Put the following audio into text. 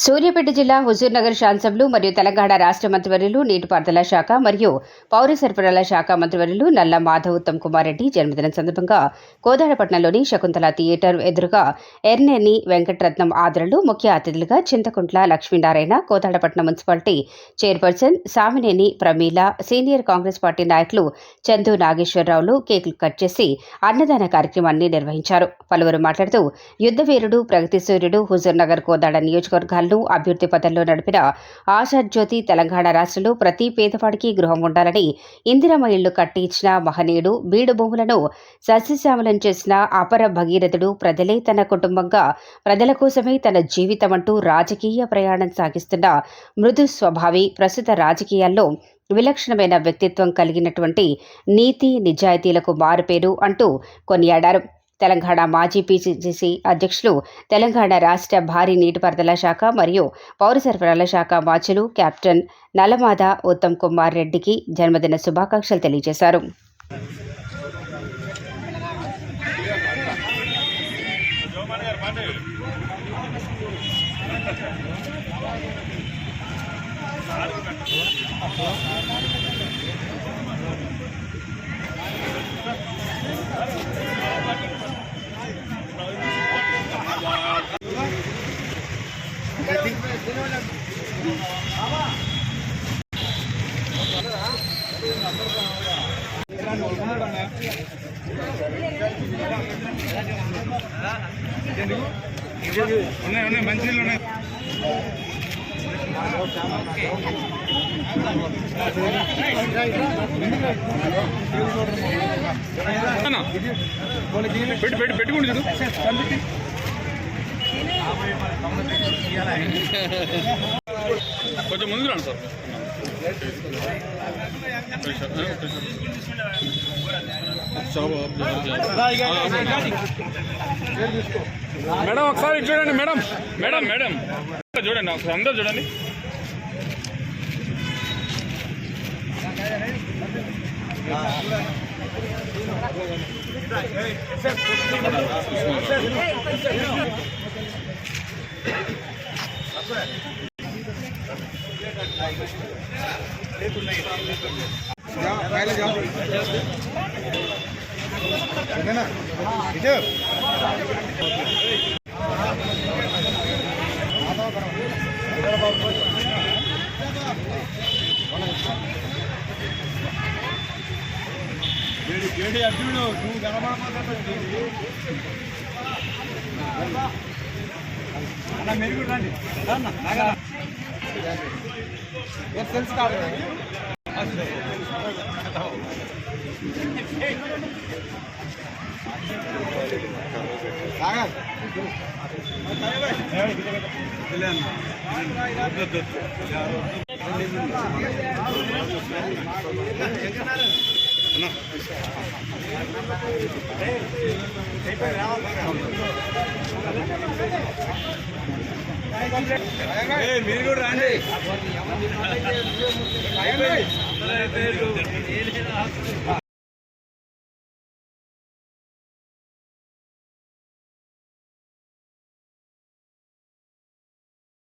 Suryapet జిల్లా హుజూర్నగర్ శాసనసభ్యులు మరియు తెలంగాణ రాష్ట్ర మంత్రివర్యులు నీటిపారుదల శాఖ మరియు పౌర సరఫరాల శాఖ మంత్రివర్యులు నల్ల మాధవ్ ఉత్తమ్ కుమార్ రెడ్డి జన్మదిన సందర్భంగా కోదాడపట్నంలోని శకుంతల థియేటర్ ఎదురుగా ఎర్నేని వెంకటరత్నం ఆదరణలు ముఖ్య అతిథులుగా Chinthakuntla Lakshminarayana Kodadapatnam municipality chairperson Samineni Pramila senior Congress party నాయకులు చందు నాగేశ్వరరావులు కేకులు కట్ చేసి అన్నదాన కార్యక్రమాన్ని నిర్వహించారు. పలువురు మాట్లాడుతూ యుద్ధవీరుడు ప్రగతి సూర్యుడు హుజూర్నగర్ కోదాడ నియోజకవర్గాలను అభివృద్ధి పదంలో నడిపిన ఆశాజ్యోతి జ్యోతి తెలంగాణ రాష్ట్రంలో ప్రతి పేదవాడికి గృహం ఉండాలని ఇందిరమ్మ ఇళ్ళు కట్టించిన మహనీయుడు బీడు భూములను సస్యశ్యామలం చేసిన అపర భగీరథుడు ప్రజలే తన కుటుంబంగా ప్రజల కోసమే తన జీవితమంటూ రాజకీయ ప్రయాణం సాగిస్తున్న మృదు స్వభావి ప్రస్తుత రాజకీయాల్లో విలక్షణమైన వ్యక్తిత్వం కలిగినటువంటి నీతి నిజాయితీలకు మారుపేరు అంటూ కొనియాడారు. తెలంగాణ మాజీ పీసీసీ అధ్యక్షులు తెలంగాణ రాష్ట్ర భారీ నీటిపారుదల శాఖ మరియు పౌర సరఫరాల శాఖ మాచులు కెప్టెన్ నలమాద ఉత్తమ్ కుమార్ రెడ్డికి జన్మదిన శుభాకాంక్షలు తెలియజేశారు. ఉన్నాయి ఉన్నాయి మంచినీళ్ళు ఉన్నాయి అన్నా, పెట్టి పెట్టి పెట్టుకోండి చూడు కొంచెం ముందు రండి సార్ మేడం ఒకసారి చూడండి మేడం మేడం మేడం చూడండి ఒకసారి అందరు చూడండి ఓకేనా ఇటు ఏడి అర్జునుడు నువ్వు కనబడకుండా మెరుగుడు తెలుసు కాదు. రావాలి మీరు కూడా రండి